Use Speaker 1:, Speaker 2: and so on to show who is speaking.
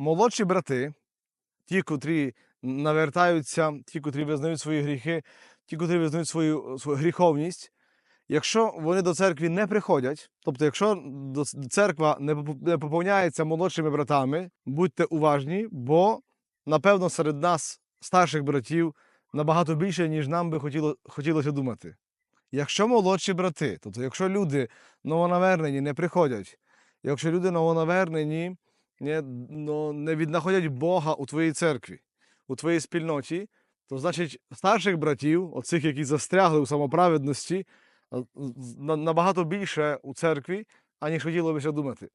Speaker 1: молодші брати, ті, котрі навертаються, ті, котрі визнають свої гріхи, ті, котрі визнають свою, свою гріховність, якщо вони до церкви не приходять, тобто, якщо церква не поповняється молодшими братами, будьте уважні, бо напевно серед нас, старших братів, набагато більше, ніж нам би хотіло, хотілося думати. Якщо молодші брати, тобто, якщо люди новонавернені не приходять, якщо люди новонавернені не, ну, не віднаходять Бога у твоїй церкві, у твоїй спільноті, то значить старших братів, оцих, які застрягли у самоправедності, набагато більше у церкві, аніж хотілося думати.